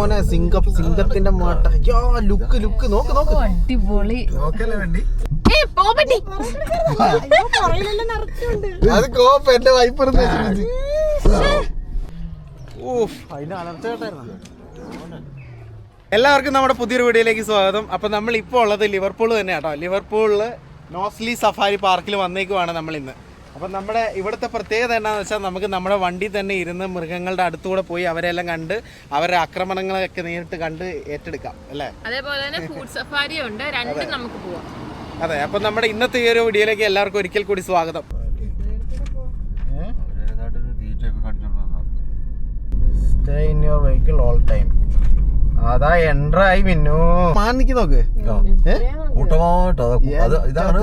മോനെ സിംഗം സിംഗത്തിന്റെ മാട്ട യോ look look. നോക്ക് നോക്ക്. അടിപൊളി. നോക്കല്ലേ വേണ്ടി? അത് കോപ്പ് എന്റെ അതിന്റെ കേട്ടായിരുന്നു? എല്ലാവർക്കും നമ്മുടെ പുതിയൊരു വീഡിയോയിലേക്ക് സ്വാഗതം. അപ്പൊ നമ്മൾ ഇപ്പോൾ ഉള്ളത് ലിവർപൂൾ തന്നെ കേട്ടോ ലിവർപൂളിൽ നോസ്ലി സഫാരി പാർക്കിൽ വന്നേക്കുവാണ് നമ്മൾ ഇന്ന് അപ്പം നമ്മുടെ ഇവിടുത്തെ പ്രത്യേകത എന്താണെന്ന് വെച്ചാൽ നമുക്ക് നമ്മുടെ വണ്ടി തന്നെ ഇരുന്ന് മൃഗങ്ങളുടെ അടുത്തുകൂടെ പോയി അവരെല്ലാം കണ്ട് അവരുടെ ആക്രമണങ്ങളൊക്കെ നേരിട്ട് കണ്ട് ഏറ്റെടുക്കാം അല്ലേ? അതേപോലെ തന്നെ ഫുഡ് സഫാരി ഉണ്ട്. രണ്ടും നമുക്ക് പോവാം. അതെ അപ്പം നമ്മുടെ ഇന്നത്തെ ഈ ഒരു വീഡിയോയിലേക്ക് എല്ലാവർക്കും ഒരിക്കൽ കൂടി സ്വാഗതം. Stay in your vehicle all time അതാ എൻട്രായി മിന്നു. മാൻ നിക്ക്. നോക്ക് കൂട്ടമായിട്ട് ഇതാണ്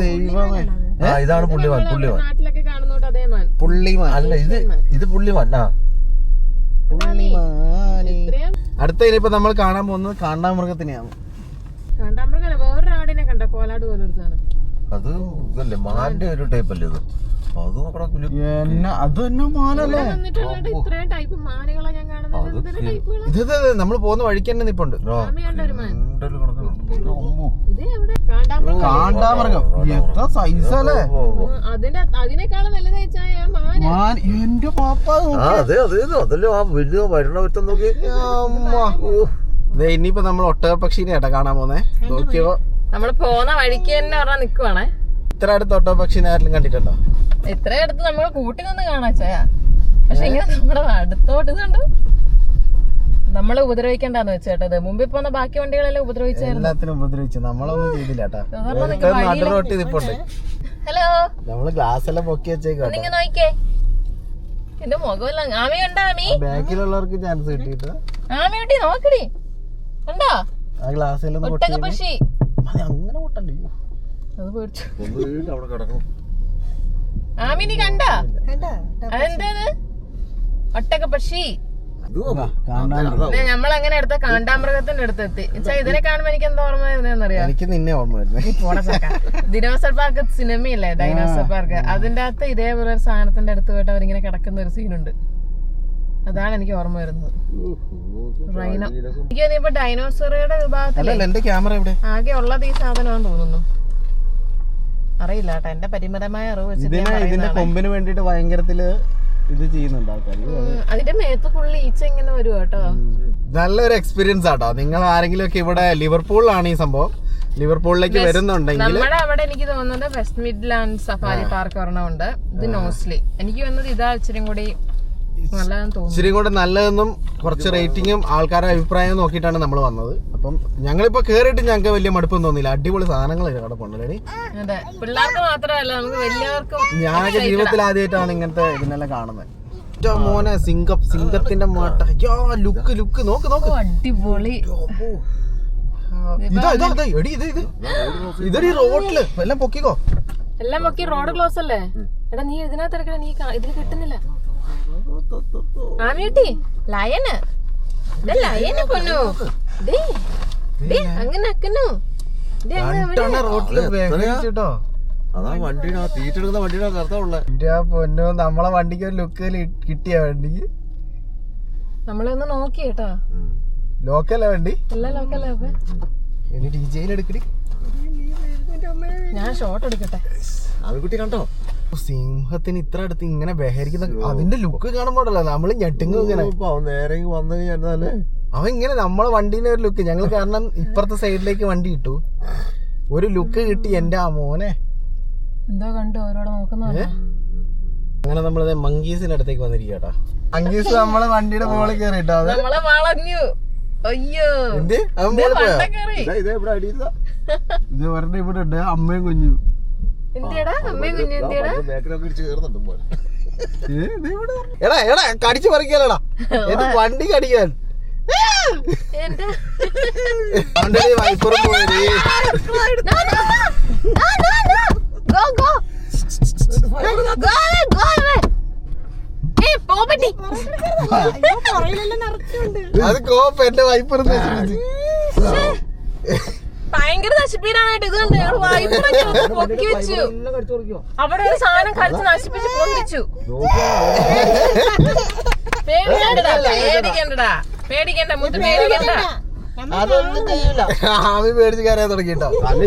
ഇതാണ് പുള്ളിമാൻ പുള്ളിമാൻ. പുള്ളിമാൻ. അല്ല ഇത് ഇത് പുള്ളിമാൻ ആ. അടുത്ത ഇനിയിപ്പോ നമ്മൾ കാണാൻ പോകുന്നത് കാണ്ടാമൃഗത്തിനെയാണ്. കണ്ടാമ്പറക്കല്ല വേറൊരു ആടിനെ കണ്ട കോലാട് പോലൊരു സാധനം. അത് ഇതല്ലേ മാന്റെ ഒരു ടൈപ്പ് അല്ലേ ഇത്? അത് നോക്കടാ കുഞ്ഞു. എന്നെ അത് തന്നെ മാനല്ലേ? ഇത്രയും ടൈപ്പ് മാനുകളെ ഞാൻ കാണുന്നത്. എന്തൊരു ടൈപ്പുകളാ ഇത് ഇത് നമ്മൾ പോകുന്ന വഴിക്ക് തന്നെ നിപ്പുണ്ട്. ആമയുണ്ട് ഒരു മാൻ. ഇത് എവിടെ? കാണ്ടാമൃഗം. എത്ര സൈസ് അല്ലേ. അതിന്റെ അതിനേക്കാളും മാന. മാൻ എന്റെ പാപ്പ ആ അതെ അതെ. അതല്ലേ ആ വലിയ വരണ ഒരുത്തൻ നോക്കി. ദേ ഇനിയിപ്പോ നമ്മൾ ഒട്ടകപക്ഷീനെ ഏട്ടാ കാണാൻ പോന്നേ നോക്കിയോ നമ്മൾ പോന്ന വഴിക്ക് തന്നെ പറഞ്ഞാ നിക്കുവാണേ. ഇത്ര അടുത്ത് ഒട്ടകപക്ഷീനെ ആരെങ്കിലും കണ്ടിട്ടുണ്ടോ? ഇത്ര അടുത്ത് നമ്മൾ കൂട്ടി നിന്ന് കാണാച്ചായ പക്ഷെ ഇങ്ങനെ നമ്മുടെ അടുത്തോട്ട് ഇതുണ്ട്. നമ്മളെ ഉപദ്രവിക്കണ്ടെന്ന് വെച്ചേട്ടത് മുമ്പിൽ പോന്ന ബാക്കി വണ്ടികളെല്ലാം ഉപദ്രവിച്ചായിരുന്നു. എല്ലാത്തിനും ഉപദ്രവിച്ചു. നമ്മളൊന്നും ചെയ്തില്ല ഹലോ? നമ്മൾ ഗ്ലാസ് എല്ലാം പൊക്കി വെച്ചേക്കാട്ടോ ഒന്നിങ്ങ് നോക്കേ എന്റെ മുഖമെല്ലാം ആമി ഉണ്ടോ ആമി? ബാക്കിലുള്ളവർക്ക് ചാൻസ് കിട്ടിയിട്ട്? ആമി കുട്ടി നോക്കടി. ഉണ്ടോ ആ ഗ്ലാസ് എല്ലാം പൊട്ടി പക്ഷി. അങ്ങനെ പൊട്ടല്ലേ? അത് പേടിച്ചു. അവിടെ കിടക്കും ആമി കണ്ട? അതെന്താണ് ഒട്ടക പക്ഷി. ഇത് എടുത്ത കാണ്ടാമൃഗത്തിന്റെ അടുത്ത് എത്തി ഇതിനെ കാണുമ്പോ എനിക്ക് എന്താ ഓർമ്മ വരുന്നറിയാം എനിക്ക് നിന്നെ ഓർമ്മ വരുന്നേ ദിനോസർ പാർക്ക് സിനിമയില്ലേ ഡൈനോസർ പാർക്ക് അതിന്റെ അകത്ത് ഇതേപോലെ ഒരു സാധനത്തിന്റെ അടുത്ത് പോയിട്ട് അവരിങ്ങനെ കിടക്കുന്ന ഒരു സീനുണ്ട് അതാണ് എനിക്ക് ഓർമ്മ വരുന്നത്. റൈനോ എനിക്ക് തോന്നിയപ്പോ ഡൈനോസറുടെ വിഭാഗത്തിൽ ആകെ ഉള്ളത് ഈ സാധനമാണെന്ന് തോന്നുന്നു. അറിയില്ല കേട്ടോ. എന്റെ പരിമിതമായ അറിവ് ഇതിനെ ഇതിന്റെ കൊമ്പിന് വേണ്ടിട്ട് ഭയങ്കരത്തിൽ ഇത് ചെയ്യുന്നുണ്ട് ആൾക്കാർ അതിന്റെ മേത്ത് ഫുള്ള് ഈച്ച ഇങ്ങനെ വരും കേട്ടോ. നല്ലൊരു എക്സ്പീരിയൻസ് ആട്ടോ. നിങ്ങൾ ആരെങ്കിലും ഒക്കെ ഇവിടെ ലിവർപൂളിലാണ് ഈ സംഭവം. ലിവർപൂളിലേക്ക് വരുന്നുണ്ടെങ്കിൽ നമ്മുടെ അവിടെ എനിക്ക് തോന്നുന്നത് വെസ്റ്റ് മിഡ്ലാൻഡ് സഫാരി പാർക്ക് ഒരെണ്ണമുണ്ട്. ഇത് നോസ്ലി. എനിക്ക് തോന്നുന്നത് ഇതാ ഇച്ചിരി കൂടി നല്ലതെന്ന് തോന്നുന്നു. ഇച്ചിരി കൂടെ നല്ലതെന്നും കുറച്ച് റേറ്റിങ്ങും ആൾക്കാരുടെ അഭിപ്രായം നോക്കിയിട്ടാണ് നമ്മൾ വന്നത്. അപ്പം ഞങ്ങളിപ്പോ കേറിയിട്ട് ഞങ്ങൾക്ക് വലിയ മടുപ്പൊന്നും തോന്നിയില്ല. അടിപൊളി സാധനങ്ങൾ കിടപ്പുണ്ടല്ലേ അതെ. പിള്ളേർക്ക് മാത്രമല്ല നമുക്ക് വലിയവർക്കും ഞാനൊക്കെ ജീവിതത്തിൽ ആദ്യമായിട്ടാണ് ഇങ്ങനത്തെ ഇതിനെല്ലാം കാണുന്നത്. മോനെ സിംഗം സിംഗത്തിന്റെ മാട്ട. അയ്യോ ലുക്ക് ലുക്ക്. നോക്ക് നോക്ക്. അടിപൊളി. ഇതാ ഇതാ ഇതാ എടി ഇത് ഇത്. ഇതൊരു റോഡിൽ എല്ലാം പൊക്കിക്കോ. എല്ലാം പൊക്കി റോഡ് ക്ലോസ് അല്ലേ? എടാ നീ ഇതിനകത്ത് ഇറക്കണ നീ ഇതിന് കിട്ടുന്നില്ല. ആമിയുട്ടി ലയന്. ലയന് ദേ, അങ്ങനെ അക്കനു ദേ, അങ്ങ് അവിടെ. രണ്ടെണ്ണ റോഡിൽ വെച്ചിട്ടോ അതാ വണ്ടിയുടെ ആ തീറ്റെടുക്കുന്ന വണ്ടിയുടെ കറുത്തുള്ള എന്റെ പൊന്നോ നമ്മളെ വണ്ടിക്ക് ഒരു ലുക്ക് കിട്ടിയ വണ്ടിക്ക് നമ്മളൊന്ന് നോക്കി കേട്ടോ. ലോക്കലാ വണ്ടി? എല്ലാം ഇനി ഡി ജയിൽ എടുക്കടി. ഞാൻ ഷോട്ട് എടുക്കട്ടെ. കണ്ടോ? സിംഹത്തിന് ഇത്ര അടുത്ത് ഇങ്ങനെ ബഹരിക്കുന്ന അതിന്റെ ലുക്ക് കാണുമ്പോഴല്ലോ നമ്മൾ ഞെട്ടിങ്ങും ഇങ്ങനെ. നേരെ വന്നു കഴിഞ്ഞാൽ അവൻ ഇങ്ങനെ നമ്മളെ വണ്ടീന്റെ ഒരു ലുക്ക് ഞങ്ങൾ കാരണം ഇപ്പുറത്തെ സൈഡിലേക്ക് വണ്ടി ഇട്ടു. ഒരു ലുക്ക് കിട്ടി എന്റെ ആ മോനെ. എന്തോ കണ്ടു അവരോട് നോക്കുന്ന അങ്ങനെ നമ്മളത് മങ്കീസിന്റെ അടുത്തേക്ക് വന്നിരിക്കട്ടാ മങ്കീസ് നമ്മളെ വണ്ടിയുടെ മോളിൽ കയറിട്ടോ നമ്മളെ വളഞ്ഞു. അയ്യോ. ഇത് ഇവിടെ അടിയില്ല ഇത് വരണ്ട ഇവിടെ ഉണ്ട്. അമ്മയും കുഞ്ഞു. എടാ എടാ കടിച്ചു പറിക്കാലടാ. എന്റെ വണ്ടി കടിക്കാൻ? എന്റെ പോയി. No, no, no, no, no. നശിപ്പീരാനായിട്ട് ഇത് കണ്ട്? ഞങ്ങൾ വായ്പൊക്കെ പൊക്കി വെച്ചു. അവിടെ ഒരു സാധനം കളിച്ച് നശിപ്പിച്ച് പൊന്തിച്ചു പേടിക്കണ്ടടാ പേടിക്കണ്ടടാ. പേടിക്കണ്ട മുത്ത് പേടിക്കണ്ട. അതൊന്നും ചെയ്യില്ല ആമി പേടിച്ച് കയറാൻ തുടങ്ങിട്ടോ അല്ല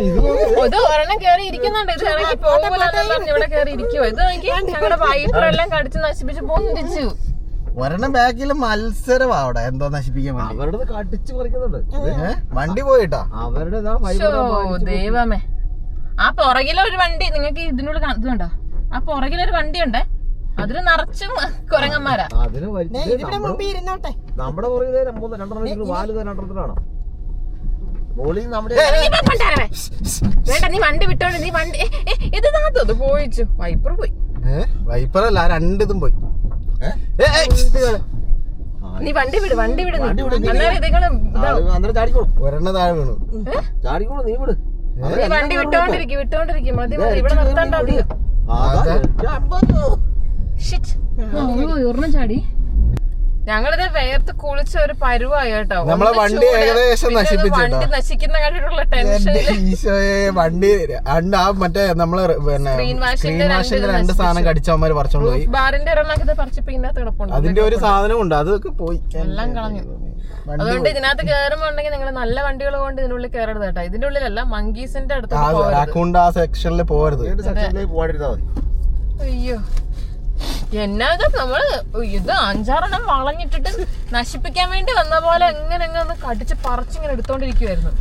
ഇത് ഒരെണ്ണം ഇരിക്കുന്നുണ്ട്. ഇത് ഇറങ്ങി പോകൂലെന്ന് പറഞ്ഞ് ഇവിടെ കേറി ഇരിക്കുവോ. ഇത് നോക്കി ഞങ്ങളുടെ വൈഫറെല്ലാം കടിച്ച് നശിപ്പിച്ച് പൊന്തിച്ചു. ഒരെണ്ണം ബാക്കിൽ മത്സരമാവടെ. എന്തോ നശിപ്പിക്കാൻ വേണ്ടി? അവരുടെ കടിച്ചു പറിക്കുന്നുണ്ട്. വണ്ടി പോയിട്ടാ? അവരുടെ ദൈവമേ. ആ പുറകിലെ ഒരു വണ്ടി നിങ്ങൾക്ക് ഇതിനോട് കണ്ടോ ആ പുറകിലെ ഒരു വണ്ടി ഉണ്ടേ അതിന് നിറച്ചും കുരങ്ങന്മാരാ നമ്മുടെ- നമ്മുടെ പുറകെ മൂന്ന് രണ്ടെണ്ണം വാൽ രണ്ടെണ്ണത്തിലാണ്. വേണ്ട നീ വണ്ടി വിട്ടോണ്ട് നീ വണ്ടി ഇത് താത്തത് പോയിച്ചു. വൈപ്പർ പോയി. വൈപ്പറല്ല രണ്ടിതും പോയി. നീ വണ്ടി വിട് വണ്ടി വിട് വണ്ടി വിട്, നീ- അന്നേരം ആ, ഒരെണ്ണം താഴെ വീണു. ചാടിക്കോളും നീ വിട്. നീ വണ്ടി വിട്ടോണ്ടിരിക്കും വിട്ടോണ്ടിരിക്കും. മതി മതി. ഇവിടെ നിർത്തണ്ട അധികം ചാടി. ഞങ്ങളിത് വേർത്ത് കുളിച്ച ഒരു പരുവായി കേട്ടോ. നമ്മളെ വണ്ടി ഏകദേശം വണ്ടി നശിക്കുന്ന കണ്ടിട്ടുള്ള ടെൻഷൻ ഈശോയെ വണ്ടി അണ്ട് ആ മറ്റേ നമ്മൾ പിന്നെ രണ്ട് വാഷിന്റെ രണ്ട് സാധനം കടിച്ചവന്മാര് പറിച്ചോണ്ട് പോയി. ബാറിന്റെ ഒരെണ്ണം ഇത് പറിച്ചപ്പോ ഇതിനകത്ത് കിടപ്പുണ്ട്. അതിന്റെ ഒരു സാധനം ഉണ്ട് അതൊക്കെ പോയി. എല്ലാം കളഞ്ഞു. അതുകൊണ്ട് ഇതിനകത്ത് കയറുമ്പോണ്ടെങ്കിൽ നിങ്ങൾ നല്ല വണ്ടികൾ കൊണ്ട് ഇതിനുള്ളിൽ കയറരുത് കേട്ടോ. ഇതിന്റെ ഉള്ളിലല്ല മങ്കീസിന്റെ അടുത്ത് ആ സെക്ഷനിൽ പോകരുത്. അയ്യോ. എന്നാ നമ്മൾ? ഇത് അഞ്ചാറെണ്ണം വളഞ്ഞിട്ടിട്ട് നശിപ്പിക്കാൻ വേണ്ടി വന്ന പോലെ എങ്ങനെ കടിച്ച് പറിച്ചിങ്ങനെ എടുത്തോണ്ടിരിക്കുവായിരുന്നു.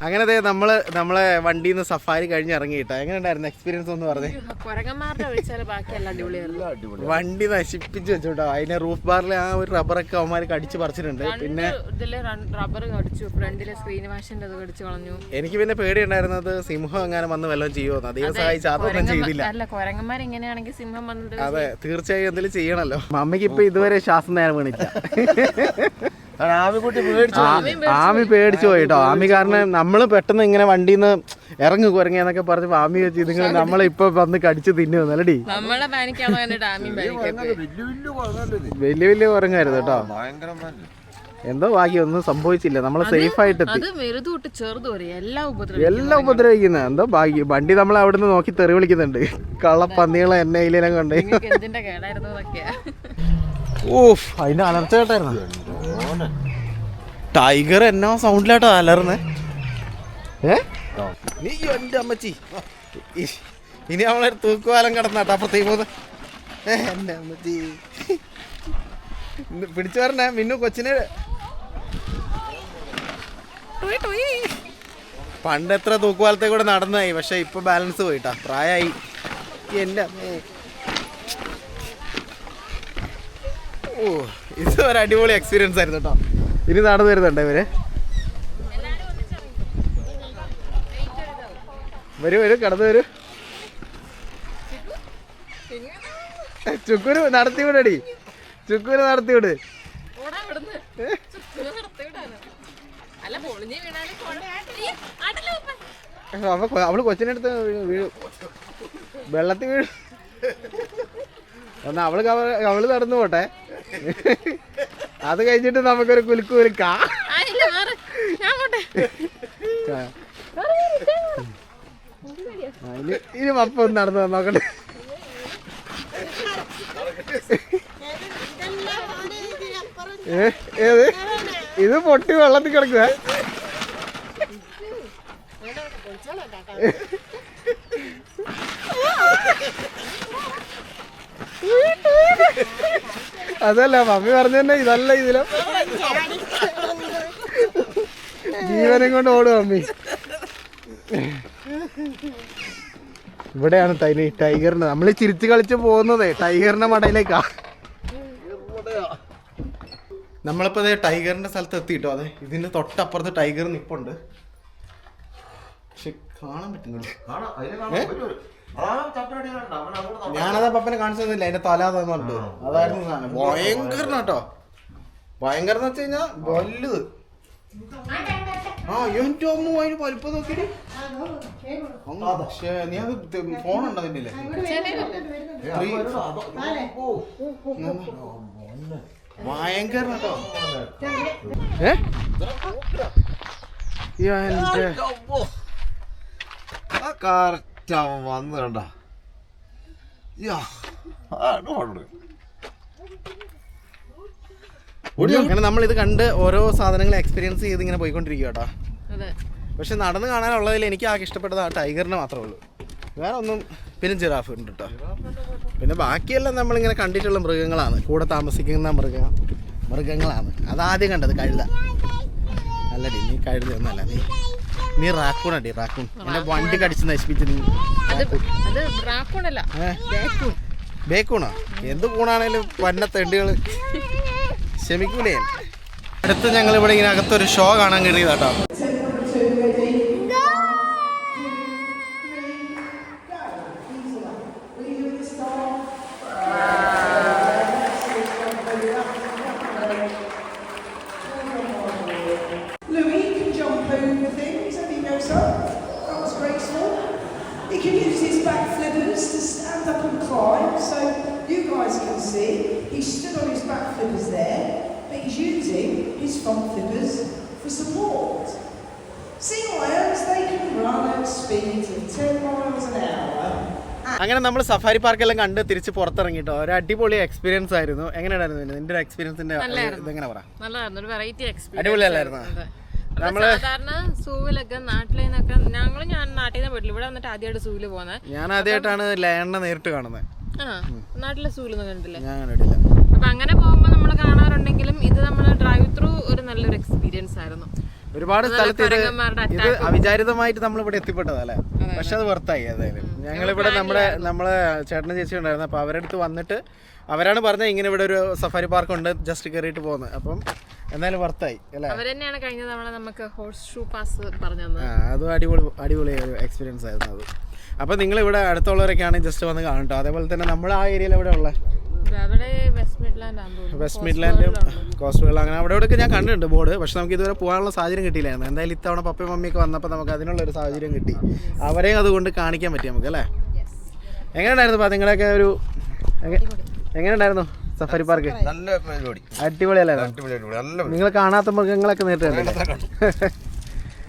ഓ, അങ്ങനെ ദേ നമ്മൾ നമ്മളെ വണ്ടിയിൽ നിന്ന് സഫാരി കഴിഞ്ഞ് ഇറങ്ങിയിട്ടാ. എങ്ങനെ ഉണ്ടായിരുന്നു എക്സ്പീരിയൻസ് ഒന്ന് പറഞ്ഞേ? കുരങ്ങന്മാരുടെ ഒഴിച്ചാൽ ബാക്കി എല്ലാം അടിപൊളിയായിരുന്നു. വണ്ടി നശിപ്പിച്ച് വെച്ചോട്ടോ. അതിനെ റൂഫ് ബാറിലെ ആ ഒരു റബ്ബറൊക്കെ അവന്മാര് കടിച്ചു പറിച്ചിട്ടുണ്ട്. പിന്നെ ഇതിൽ റബ്ബർ കടിച്ചു ഫ്രണ്ടിലെ സ്ക്രീൻ വാഷിന്റെ അത് കടിച്ചു കളഞ്ഞു. എനിക്ക് പിന്നെ പേടി ഉണ്ടായിരുന്നത് സിംഹം എങ്ങനെ വന്ന് വല്ലതും ചെയ്യുമോ അധികം സഹായിച്ച് അതൊന്നും ചെയ്തില്ല. അല്ല കുരങ്ങന്മാർ ഇങ്ങനെയാണെങ്കിൽ സിംഹം വന്നിട്ട് അതെ തീർച്ചയായും എന്തെങ്കിലും ചെയ്യണല്ലോ. മമ്മിക്ക് ഇപ്പൊ ഇതുവരെ ശ്വാസം നേരം വീണില്ല ആമി പേടിച്ചു പോയി. കേട്ടോ. ആമി കാരണം നമ്മൾ പെട്ടെന്ന് ഇങ്ങനെ വണ്ടിയിൽ നിന്ന് ഇറങ്ങി കുരങ്ങിയെന്നൊക്കെ പറഞ്ഞപ്പോ ആമി വെച്ച് നിങ്ങൾ നമ്മളെ ഇപ്പൊ വന്ന് കടിച്ച് ഡാമിയും പാനിക്കൊക്കെ വലിയ വലിയ കുഴങ്ങല്ലേ വലിയ വലിയ കുരങ്ങായിരുന്നു കേട്ടോ. എന്തോ ബാക്കി ഒന്നും സംഭവിച്ചില്ല. നമ്മൾ സേഫ് ആയിട്ട് എല്ലാം ഉപദ്രവിക്കുന്ന എന്തോ ബാക്കി വണ്ടി നമ്മൾ അവിടുന്ന് നോക്കി തെറി വിളിക്കുന്നുണ്ട്. കള്ളപ്പന്നികളെ എന്നെ ഇതിലെല്ലാം കൊണ്ട്. ഊഫ് അതിന്റെ അലർച്ച കേട്ടായിരുന്നു? ടൈഗർ എന്നാ സൗണ്ടിലാട്ടോ അലർന്ന് ഏ? നീ എന്റെ അമ്മച്ചി. ഇനി അവളെ തൂക്കുവാലം കിടന്നാട്ടോ അപ്പുറത്തേക്ക് പോകുന്നത് ഏ എന്റെ അമ്മച്ചി. പിടിച്ചു പറഞ്ഞ മിന്നു കൊച്ചിനെ. പണ്ട് എത്ര തൂക്കുവാലത്തെ കൂടെ നടന്നായി പക്ഷെ ഇപ്പൊ ബാലൻസ് പോയിട്ടാ. പ്രായമായി എന്റെ അമ്മേ. ഓ ഇത് ഒരു അടിപൊളി എക്സ്പീരിയൻസ് ആയിരുന്നു കേട്ടോ. ഇനി നടന്നു വരുന്നുണ്ട് ഇവർ. വരൂ വരൂ കടന്നു വരൂ. ചുക്കൂര് നടത്തി വിടടി. ചുക്കൂര് നടത്തി വിട്. അവൾ കൊച്ചിനടുത്ത് വീഴും വെള്ളത്തിൽ വീഴും. എന്നാ അവൾ അവൾ നടന്നു പോട്ടെ. അത് കഴിഞ്ഞിട്ട് നമുക്കൊരു കുലുക്ക് കുലുക്കാം. ഇനി അപ്പം നടന്നു നോക്കട്ടെ ഏ, ഏത്? ഇത് പൊട്ടി വെള്ളത്തിൽ കിടക്കുക അതല്ല മമ്മി പറഞ്ഞു തന്നെ ഇതല്ല ഇതിലും. ജീവനും കൊണ്ട് ഓടും മമ്മി. ഇവിടെയാണ് തൈ ടൈഗറിന്. നമ്മൾ ചിരിച്ചു കളിച്ച് പോകുന്നത് ടൈഗറിന്റെ മടയിലേക്കാ. നമ്മളിപ്പോ അതെ ടൈഗറിന്റെ സ്ഥലത്ത് എത്തിയിട്ടോ? അതെ ഇതിന്റെ തൊട്ടപ്പുറത്ത് ടൈഗർ നിപ്പുണ്ട്. പക്ഷെ കാണാൻ പറ്റുന്നില്ല. ഞാനതാ പപ്പനെ കാണിച്ചു തന്നില്ല അതിന്റെ തല തന്നുണ്ട് അതായിരുന്നു സാധനം. ഭയങ്കരന കേട്ടോ. ഭയങ്കര എന്ന് വെച്ച് കഴിഞ്ഞാ വലുത്. ആ എന്റെ അമ്മ അതിന് വലിപ്പം നോക്കിട്ട് പക്ഷേ നീ അത് ഫോൺ ഉണ്ടോ അതിന്റെ ഭയങ്കര കേട്ടോ. ഏ? ഈ എന്റെ അപ്പോ. ആ കറക്റ്റ് അവൻ വന്ന് കണ്ട അങ്ങനെ നമ്മൾ ഇത് കണ്ട് ഓരോ സാധനങ്ങൾ എക്സ്പീരിയൻസ് ചെയ്ത് ഇങ്ങനെ പോയിക്കൊണ്ടിരിക്കുക കേട്ടോ. അതെ. പക്ഷെ നടന്ന് കാണാനുള്ളതിൽ എനിക്ക് ആകെ ഇഷ്ടപ്പെട്ടത് ആ ടൈഗറിനെ മാത്രമേ ഉള്ളൂ. വേറെ ഒന്നും പിന്നെ ജിറാഫ് ഉണ്ട് കേട്ടോ പിന്നെ ബാക്കിയെല്ലാം നമ്മളിങ്ങനെ കണ്ടിട്ടുള്ള മൃഗങ്ങളാണ്. കൂടെ താമസിക്കുന്ന മൃഗ മൃഗങ്ങളാണ്. അതാദ്യം കണ്ടത് കഴുത. അല്ല നീ കഴുതൊന്നല്ല നീ നീ റാക്കൂൺ അടി റാക്കൂൺ എന്റെ വണ്ടി കടിച്ച് നശിപ്പിച്ചു നീ? ബേക്കൂണോ എന്ത് കൂണാണേലും വന്ന തെണ്ടികൾ ക്ഷമിക്കൂലേ. അടുത്ത് ഞങ്ങൾ ഇവിടെ ഇങ്ങനെ അകത്തൊരു ഷോ കാണാൻ കയറിയതാട്ടോ He can use his back flippers to stand up and climb. So you guys can see he stood on his back flippers there, but he's using his front flippers for support. Sea lions, they can run at speeds of 10 miles an hour. അങ്ങനെ നമ്മൾ safari പാർക്കെല്ലാം കണ്ട് തിരിച്ച് പുറത്തിറങ്ങിട്ടോ ഒരു അടിപൊളി experience ആയിരുന്നു എങ്ങനെയായിരുന്നു? നിന്റെ ഒരു എക്സ്പീരിയൻസിന്റെ ഇതെങ്ങനെ പറ നല്ലതായിരുന്നു ഒരു വെറൈറ്റി എക്സ്പീരിയൻസ് അടിപൊളിയല്ലായിരുന്നോ? സാധാരണ സൂവിലൊക്കെ നാട്ടിൽ നിന്നൊക്കെ ഞങ്ങൾ ഞാൻ നാട്ടിൽ നിന്ന് പോയിട്ടില്ല. ഇവിടെ വന്നിട്ട് ആദ്യമായിട്ട് സൂവിൽ പോകുന്നത് ഞാൻ ആദ്യമായിട്ടാണ് ലയണ്ണ നേരിട്ട് കാണുന്നത് നാട്ടിലെ സൂവിലൊന്നും കണ്ടിട്ടില്ല. ഞാൻ കണ്ടിട്ടില്ല. അപ്പൊ അങ്ങനെ പോകുമ്പോ നമ്മൾ കാണാറുണ്ടെങ്കിലും ഇത് നമ്മൾ ഡ്രൈവ് ത്രൂ ഒരു നല്ലൊരു എക്സ്പീരിയൻസ് ആയിരുന്നു. ഒരുപാട് സ്ഥലത്ത് ഇത് ഇത് അവിചാരിതമായിട്ട് നമ്മൾ ഇവിടെ എത്തിപ്പെട്ടതല്ലേ പക്ഷെ അത് വെറുത്തായി അതായാലും ഞങ്ങളിവിടെ നമ്മുടെ നമ്മളെ ചേട്ടനും ചേച്ചി ഉണ്ടായിരുന്നു. അപ്പൊ അവരുടെ അടുത്ത് വന്നിട്ട് അവരാണ് പറഞ്ഞത് ഇങ്ങനെ ഇവിടെ ഒരു സഫാരി പാർക്ക് ഉണ്ട് ജസ്റ്റ് കയറിയിട്ട് പോകുന്നത് അപ്പം എന്തായാലും വർത്തായി അല്ലേ? കഴിഞ്ഞ തവണ നമുക്ക് ഹോഴ്സ് ഷൂ പാസ് പറഞ്ഞു അതും അടിപൊളി അടിപൊളി ഒരു എക്സ്പീരിയൻസ് ആയിരുന്നു അത്. അപ്പൊ നിങ്ങൾ ഇവിടെ അടുത്തുള്ളവരൊക്കെയാണ് ജസ്റ്റ് വന്ന് കാണട്ടോ അതേപോലെ തന്നെ നമ്മൾ ആ ഏരിയയിൽ ഇവിടെ ഉള്ളത് അവിടെ വെസ്റ്റ് മിഡ്ലാൻഡ് കോസ്റ്റുകൾ അങ്ങനെ അവിടെ ഇവിടെയൊക്കെ ഞാൻ കണ്ടിട്ടുണ്ട് ബോർഡ്. പക്ഷെ നമുക്ക് ഇതുവരെ പോകാനുള്ള സാഹചര്യം കിട്ടിയില്ലായിരുന്നു. എന്തായാലും ഇത്തവണ പപ്പയും മമ്മിയൊക്കെ വന്നപ്പോൾ നമുക്ക് അതിനുള്ള ഒരു സാഹചര്യം കിട്ടി. അവരെയും അതുകൊണ്ട് കാണിക്കാൻ പറ്റി നമുക്ക് അല്ലേ? എങ്ങനെയുണ്ടായിരുന്നു അപ്പം നിങ്ങളെയൊക്കെ ഒരു എങ്ങ- എങ്ങനെയുണ്ടായിരുന്നു സഫാരി പാർക്ക്? നല്ല അടിപൊളിയല്ലായിരുന്നു നിങ്ങൾ കാണാത്ത മൃഗങ്ങളൊക്കെ നേരിട്ട്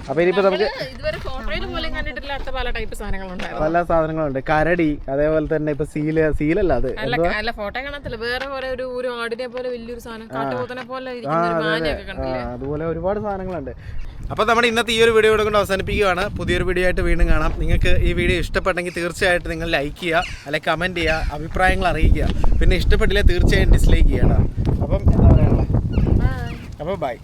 അപ്പോൾ ഇനിയിപ്പോ നമുക്ക് ഇതുവരെ ഫോട്ടോയിൽ പോലും കണ്ടിട്ടില്ലാത്ത പല ടൈപ്പ് സാധനങ്ങളുണ്ടായിരുന്നു. പല സാധനങ്ങളുണ്ട്. കരടി അതേപോലെ തന്നെ ഇപ്പൊ സീല സീലല്ല അത്. അല്ല ഫോട്ടോ കാണത്തില്ല. വേറെ ഒരു ഒരു ആടിനെ പോലെ വലിയൊരു സാധനം കാട്ടുപോത്തിനെ പോലെ ഇരിക്കുന്ന ഒരു മാനയൊക്കെ കണ്ടില്ലേ? അതുപോലെ ഒരുപാട് സാധനങ്ങളുണ്ട്. അപ്പോൾ നമ്മുടെ ഇന്നത്തെ ഈ ഒരു വീഡിയോ കൊണ്ട് അവസാനിപ്പിക്കുകയാണ്. പുതിയൊരു വീഡിയോ ആയിട്ട് വീണ്ടും കാണാം. നിങ്ങൾക്ക് ഈ വീഡിയോ ഇഷ്ടപ്പെട്ടെങ്കിൽ തീർച്ചയായിട്ടും നിങ്ങൾ ലൈക്ക് ചെയ്യുക അല്ലെങ്കിൽ കമന്റ് ചെയ്യുക അഭിപ്രായങ്ങൾ അറിയിക്കുക. പിന്നെ ഇഷ്ടപ്പെട്ടില്ല തീർച്ചയായും ഡിസ്ലൈക്ക് ചെയ്യണം അപ്പം എന്താ പറയാനുള്ളത്? അപ്പോൾ ബൈ